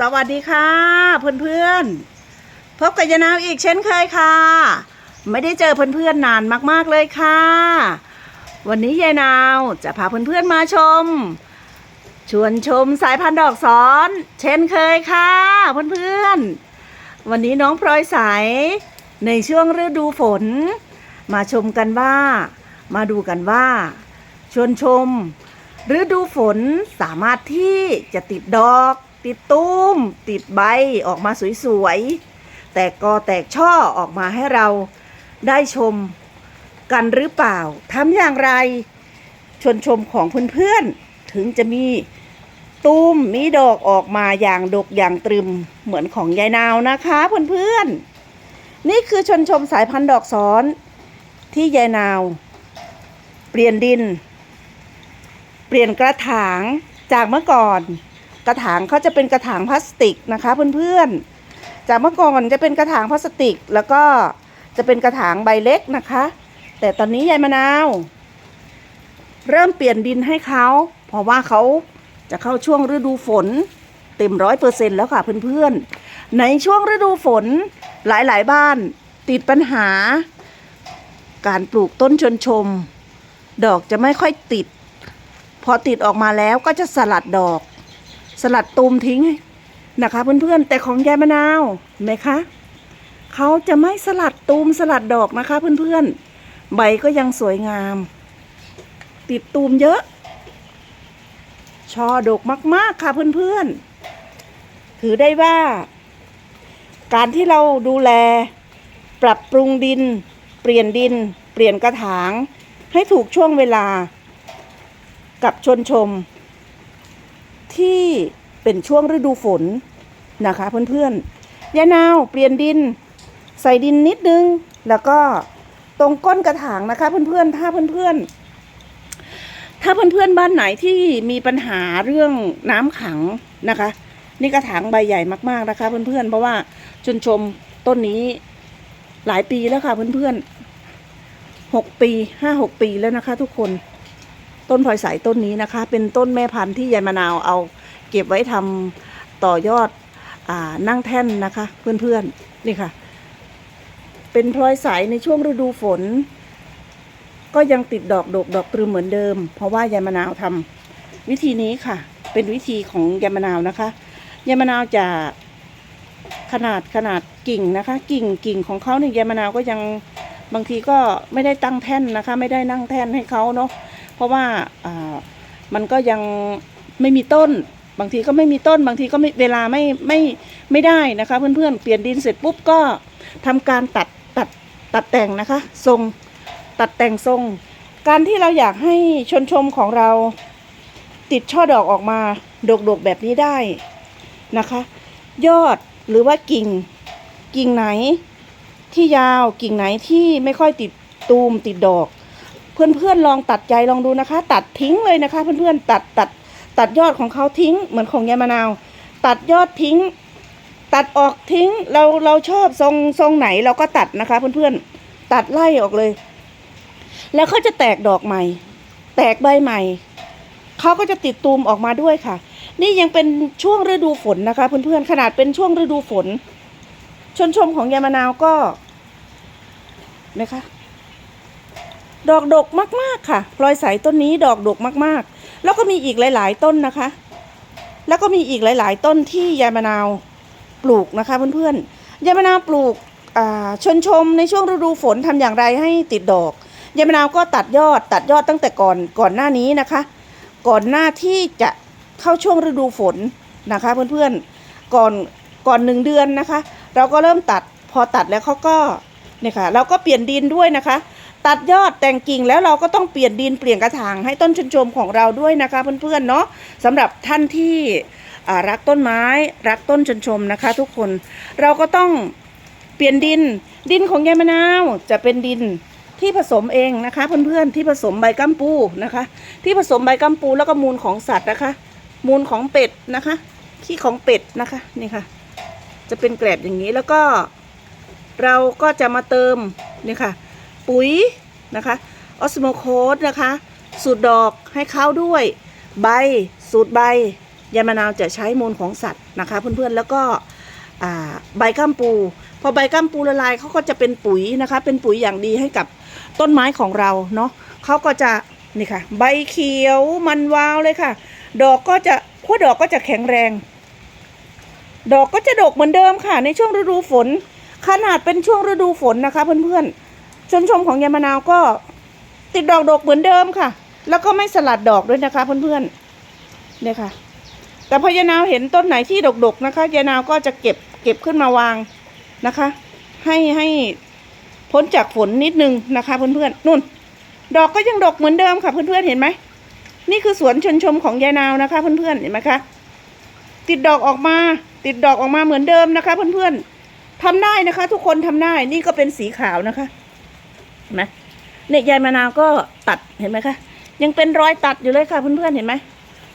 สวัสดีค่ะ เพื่อนๆ พบกับยานาวอีกเช่นเคยค่ะ ไม่ได้เจอเพื่อนๆนานมากๆเลยค่ะ วันนี้ยายนาวจะพาเพื่อนๆมาชม ชวนชมสายพันธุ์ดอกสอน เช่นเคยค่ะ เพื่อนๆ วันนี้น้องพลอยใสในช่วงฤดูฝน มาชมกันว่า มาดูกันว่า ชวนชม ฤดูฝนสามารถที่จะติดดอก ติดตุ้ม ติดใบออกมาสวยๆ แตกกอแตกช่อออกมาให้เราได้ชมกันหรือเปล่าทำอย่างไรชวนชมของเพื่อนๆ ถึงจะมีตุ้มมีดอกออกมาอย่างดกอย่างตรึมเหมือนของยายนาวนะคะเพื่อนๆ นี่คือชวนชมสายพันธุ์ดอกซ้อน ที่ยายนาว เปลี่ยนดิน เปลี่ยนกระถางจากเมื่อก่อน กระถางเขาจะเป็นกระถางพลาสติกนะคะเพื่อนๆ จากเมื่อก่อนจะเป็นกระถางพลาสติก แล้วก็จะเป็นกระถางใบเล็กนะคะ แต่ตอนนี้ยายมะนาว เริ่มเปลี่ยนดินให้เขาเพราะว่าเขาจะเข้าช่วงฤดูฝนเต็มร้อยเปอร์เซ็นแล้วค่ะเพื่อนๆ ในช่วงฤดูฝนหลายๆบ้านติดปัญหา การปลูกต้นชนชม ดอกจะไม่ค่อยติด พอติดออกมาแล้วก็จะสลัดดอก สลัดตูมทิ้งนะคะ เพื่อนๆแต่ของยายมะนาวเห็นไหมคะเขาจะไม่สลัดตูมสลัดดอกนะคะ เพื่อนๆ ใบก็ยังสวยงาม ติดตูมเยอะ ช่อดกมาก ๆ ค่ะเพื่อนๆ ถือได้ว่า การที่เราดูแล ปรับปรุงดิน เปลี่ยนดิน เปลี่ยนกระถาง ให้ถูกช่วงเวลา กับชนชม ที่เป็นช่วงฤดูฝนนะคะเพื่อนๆยานาวเปลี่ยนดิน ใส่ดินนิดนึง แล้วก็ตรงก้นกระถางนะคะเพื่อนๆถ้าเพื่อนๆถ้าเพื่อนๆบ้านไหนที่มีปัญหาเรื่องน้ำขังนะคะ นี่กระถางใบใหญ่มากๆนะคะเพื่อนๆเพราะว่าชนชมต้นนี้หลายปีแล้วค่ะเพื่อนๆหกปีห้าหกปีแล้วนะคะทุกคน ต้นพลอยใสต้นนี้นะคะ เป็นต้นแม่พันธุ์ที่ยายมะนาวเอาเก็บไว้ทำต่อยอดอานั่งแท่นนะคะ เพื่อนๆนี่ค่ะ เป็นพลอยใสในช่วงฤดูฝน ก็ยังติดดอกดกดอกตรึมเหมือนเดิม เพราะว่ายายมะนาวทำวิธีนี้ค่ะ เป็นวิธีของยายมะนาวนะคะยายมะนาวจะขนาดขนาดกิ่งนะคะ กิ่งกิ่งของเขาเนี่ยยายมะนาวก็ยังบางทีก็ไม่ได้ตั้งแท่นนะคะ ไม่ได้นั่งแท่นให้เขาเนาะ เพราะว่ามันก็ยังไม่มีต้น บางทีก็ไม่มีต้น บางทีก็ไม่เวลาไม่ไม่ไม่ได้นะคะเพื่อนๆ เปลี่ยนดินเสร็จปุ๊บก็ทำการตัดตัดตัดแต่งนะคะ ทรงตัดแต่งทรง การที่เราอยากให้ชนชมของเราติดช่อดอกออกมาดกๆแบบนี้ได้นะคะ ยอดหรือว่ากิ่งกิ่งไหนที่ยาวกิ่งไหนที่ไม่ค่อยติดตูมติดดอก เพื่อนๆลองตัดใจลองดูนะคะ ตัดทิ้งเลยนะคะ เพื่อนๆตัดตัดตัดยอดของเขาทิ้งเหมือนของยายมะนาว ตัดยอดทิ้ง ตัดออกทิ้งเราเราชอบทรงทรงไหนเราก็ตัดนะคะ เพื่อนๆตัดไล่ออกเลย แล้วเขาจะแตกดอกใหม่ แตกใบใหม่เขาก็จะติดตูมออกมาด้วยค่ะ นี่ยังเป็นช่วงฤดูฝนนะคะ เพื่อนๆขนาดเป็นช่วงฤดูฝน ชนชมของยายมะนาวก็เห็นะคะ ดอกดกมากๆค่ะพลอยใสต้นนี้ดอกดกมากๆ แล้วก็มีอีกหลาย ๆ ต้นนะคะ แล้วก็มีอีกหลาย ๆ ต้นที่ยายมะนาวปลูกนะคะเพื่อนๆยายมะนาวปลูกชนชมในช่วงฤดูฝนทำอย่างไรให้ติดดอกยายมะนาวก็ตัดยอดตัดยอดตั้งแต่ก่อนก่อนหน้านี้นะคะ ก่อนหน้าที่จะเข้าช่วงฤดูฝนนะคะเพื่อนๆก่อนก่อนหนึ่งเดือนนะคะ เราก็เริ่มตัดพอตัดแล้วเขาก็เนี่ยค่ะเราก็เปลี่ยนดินด้วยนะคะ ตัดยอดแต่งกิ่งแล้วเราก็ต้องเปลี่ยนดินเปลี่ยนกระถางให้ต้นชนชมของเราด้วยนะคะเพื่อนๆเนาะสำหรับท่านที่รักต้นไม้รักต้นชนชมนะคะ ทุกคนเราก็ต้องเปลี่ยนดินดินของยายมะนาวจะเป็นดินที่ผสมเองนะคะเพื่อนๆที่ผสมใบกัมปูนะคะ ที่ผสมใบกัมปูแล้วก็มูลของสัตว์นะคะ มูลของเป็ดนะคะขี้ของเป็ดนะคะนี่ค่ะ จะเป็นแกลบอย่างนี้แล้วก็ เราก็จะมาเติมนี่ค่ะ ปุ๋ยนะคะออสโมโคสนะคะ สูตรดอกให้เขาด้วย ใบสูตรใบยามะนาวจะใช้มูลของสัตว์นะคะ เพื่อนๆแล้วก็ใบก้ามปู พอใบก้ามปูละลายเขาก็จะเป็นปุ๋ยนะคะ เป็นปุ๋ยอย่างดีให้กับต้นไม้ของเราเนาะเขาก็จะนี่ค่ะ ใบเขียวมันวาวเลยค่ะ ดอกก็จะขั้วดอกก็จะแข็งแรง ดอกก็จะดกเหมือนเดิมค่ะ ในช่วงฤดูฝน ขนาดเป็นช่วงฤดูฝนนะคะเพื่อนๆ ชนชมของยายมะนาวก็ติดดอกดกเหมือนเดิมค่ะ แล้วก็ไม่สลัดดอกด้วยนะคะเพื่อนๆเนี่ยค่ะ แต่พอยายนาวเห็นต้นไหนที่ดกๆนะคะยายนาวก็จะเก็บเก็บขึ้นมาวางนะคะ ให้ให้พ้นจากฝนนิดนึงนะคะเพื่อนๆนู่น ดอกก็ยังดกเหมือนเดิมค่ะเพื่อนๆเห็นไหมนี่คือสวนชนชมของยายนาวนะคะเพื่อนๆเห็นไหมคะติดดอกออกมา ติดดอกออกมาเหมือนเดิมนะคะ เพื่อนๆทำได้นะคะ ทุกคนทำได้นี่ก็เป็นสีขาวนะคะ เห็นไหมเนี่ยยายมะนาวก็ตัดเห็นไหมคะยังเป็นรอยตัดอยู่เลยค่ะเพื่อนๆเห็นไหม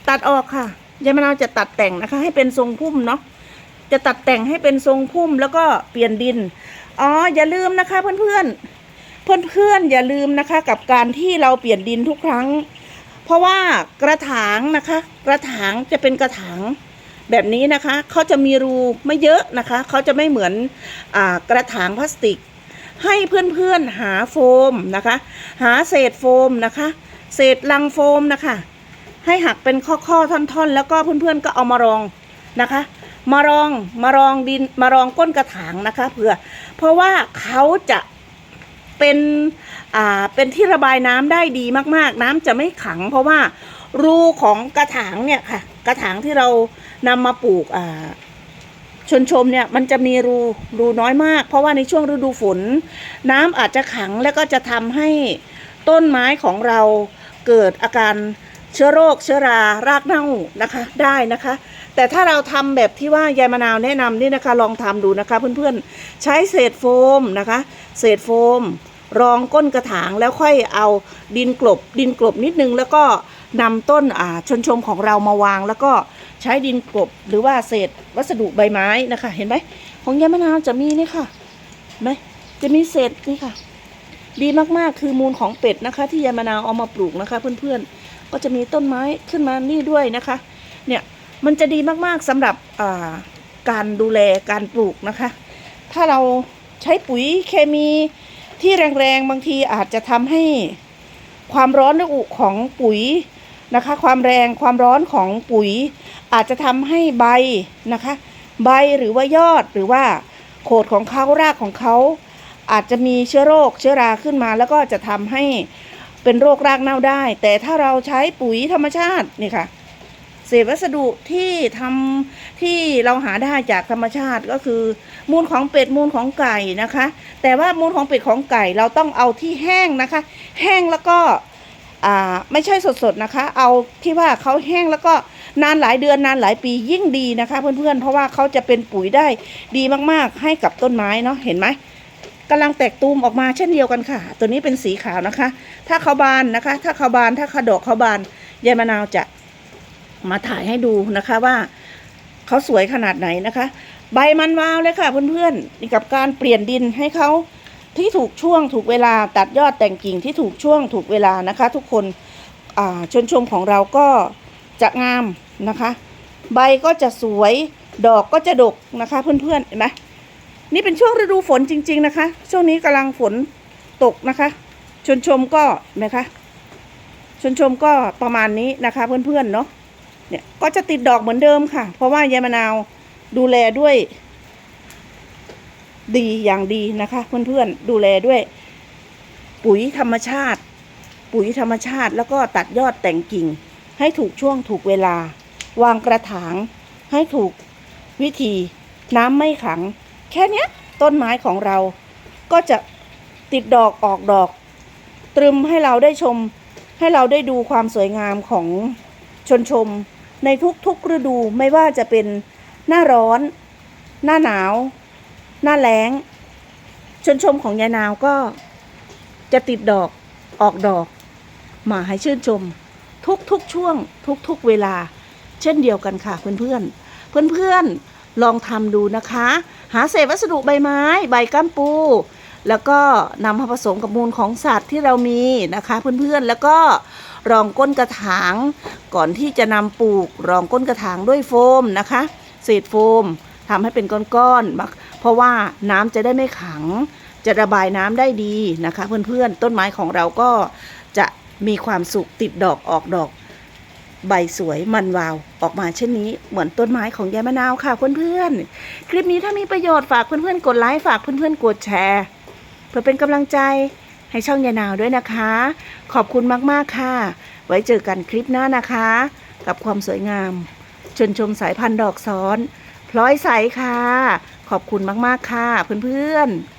ตัดออกค่ะยายมะนาวจะตัดแต่งนะคะ ให้เป็นทรงพุ่มเนาะจะตัดแต่งให้เป็นทรงพุ่มแล้วก็เปลี่ยนดินอ๋ออย่าลืมนะคะ เพื่อนๆเพื่อนๆอย่าลืมนะคะ กับการที่เราเปลี่ยนดินทุกครั้ง เพราะว่ากระถางนะคะ กระถางจะเป็นกระถางแบบนี้นะคะเขาจะมีรูไม่เยอะนะคะเขาจะไม่เหมือนอกระถางพลาสติก ให้เพื่อนๆหาโฟมนะคะ หาเศษโฟมนะคะ เศษลังโฟมนะคะ ให้หักเป็นข้อๆท่อนๆ แล้วก็เพื่อนๆก็เอามารองนะคะ มารองมารองดินมารองก้นกระถางนะคะเพื่อ เพราะว่าเขาจะเป็นอ่าเป็นที่ระบายน้ำได้ดีมากๆ น้ำจะไม่ขัง เพราะว่ารูของกระถางเนี่ยค่ะ กระถางที่เรานำมาปลูกอ่า ชนชมเนี่ยมันจะมีรูรูน้อยมาก เพราะว่าในช่วงฤดูฝน น้ำอาจจะขังแล้วก็จะทำให้ต้นไม้ของเราเกิดอาการเชื้อโรคเชื้อรารากเน่านะคะได้นะคะ แต่ถ้าเราทำแบบที่ว่ายายมะนาวแนะนำนี่นะคะลองทำดูนะคะเพื่อนๆใช้เศษโฟมนะคะ เศษโฟม รองก้นกระถางแล้วค่อยเอาดินกลบ ดินกลบนิดนึงแล้วก็นำต้นอ่าชนชมของเรามาวางแล้วก็ ใช้ดินกลบหรือว่าเศษวัสดุใบไม้นะคะ เห็นไหมของยามะนาวจะมีนี่ค่ะไหมจะมีเศษนี่ค่ะ ดีมากๆคือมูลของเป็ดนะคะ ที่ยามะนาวเอามาปลูกนะคะ เพื่อนๆก็จะมีต้นไม้ขึ้นมานี่ด้วยนะคะ เนี่ยมันจะดีมากๆสำหรับาการดูแลการปลูกนะคะ ถ้าเราใช้ปุ๋ยเคมีที่แรงๆบางทีอาจจะทำให้ความร้อนระอุของปุ๋ยนะคะ ความแรงความร้อนของปุ๋ย อาจจะทำให้ใบนะคะ ใบหรือว่ายอดหรือว่าโขดของเขารากของเขา อาจจะมีเชื้อโรคเชื้อราขึ้นมา แล้วก็จะทำให้เป็นโรครากเน่าได้ แต่ถ้าเราใช้ปุ๋ยธรรมชาตินี่ค่ะเศษวัสดุที่ทำที่เราหาได้จากธรรมชาติก็คือ มูลของเป็ดมูลของไก่นะคะ แต่ว่ามูลของเป็ดของไก่เราต้องเอาที่แห้งนะคะ แห้งแล้วก็ไม่ใช่สดๆนะคะ เอาที่ว่าเขาแห้งแล้วก็ นานหลายเดือนนานหลายปียิ่งดีนะคะ เพื่อนๆ เพราะว่าเขาจะเป็นปุ๋ยได้ดีมากๆ ให้กับต้นไม้เนาะเห็นไหมกำลังแตกตูมออกมาเช่นเดียวกันค่ะ ตัวนี้เป็นสีขาวนะคะ ถ้าเขาบานนะคะ ถ้าเขาบานถ้าเขาดอกเขาบานยายมะนาวจะมาถ่ายให้ดูนะคะว่าเขาสวยขนาดไหนนะคะ ใบมันวาวเลยค่ะเพื่อนๆนี่กับการเปลี่ยนดินให้เขาที่ถูกช่วงถูกเวลาตัดยอดแต่งกิ่งที่ถูกช่วงถูกเวลานะคะ ทุกคนชนชมของเราก็จะงาม นะคะ ใบก็จะสวยดอกก็จะดกนะคะเพื่อนๆเห็นไหมนี่เป็นช่วงฤดูฝนจริง ๆนะคะ ช่วงนี้กำลังฝนตกนะคะ ชนชมก็นะคะ ชนชมก็ประมาณนี้นะคะ เพื่อนๆเนาะเนี่ยก็จะติดดอกเหมือนเดิมค่ะ เพราะว่ายายมะนาวดูแลด้วย ดีอย่างดีนะคะ เพื่อนๆดูแลด้วย ปุ๋ยธรรมชาติ ปุ๋ยธรรมชาติแล้วก็ตัดยอดแต่งกิ่งให้ถูกช่วงถูกเวลา วางกระถางให้ถูกวิธีน้ำไม่ขัง แค่นี้ต้นไม้ของเราก็จะติดดอกออกดอก ตรึมให้เราได้ชม ให้เราได้ดูความสวยงามของชนชม ในทุกๆฤดูไม่ว่าจะเป็นหน้าร้อน หน้าหนาว หน้าแล้ง ชนชมของยายนาวก็จะติดดอกออกดอก มาให้ชื่นชม ทุกๆช่วง ทุกๆเวลา เช่นเดียวกันค่ะ เพื่อนๆ เพื่อนๆ ลองทำดูนะคะ หาเศษวัสดุใบไม้ ใบก้ามปู แล้วก็นำมาผสมกับมูลของสัตว์ที่เรามีนะคะ เพื่อนๆ แล้วก็รองก้นกระถาง ก่อนที่จะนำปลูกรองก้นกระถางด้วยโฟมนะคะ เศษโฟมทำให้เป็นก้อนๆ เพราะว่าน้ำจะได้ไม่ขัง จะระบายน้ำได้ดีนะคะ เพื่อนๆ ต้นไม้ของเราก็จะมีความสุขติดดอกออกดอก ใบสวยมันวาว ออกมาเช่นนี้เหมือนต้นไม้ของยายมะนาวค่ะเพื่อนๆ คลิปนี้ถ้ามีประโยชน์ฝากเพื่อนๆ กดไลค์ฝากเพื่อนๆ กดแชร์ เพื่อเป็นกำลังใจให้ช่องยายนาวด้วยนะคะ ขอบคุณมากๆค่ะ ไว้เจอกันคลิปหน้านะคะ กับความสวยงาม ชนชมสายพันธุ์ดอกซ้อน พลอยใสค่ะ ขอบคุณมากๆค่ะเพื่อนๆ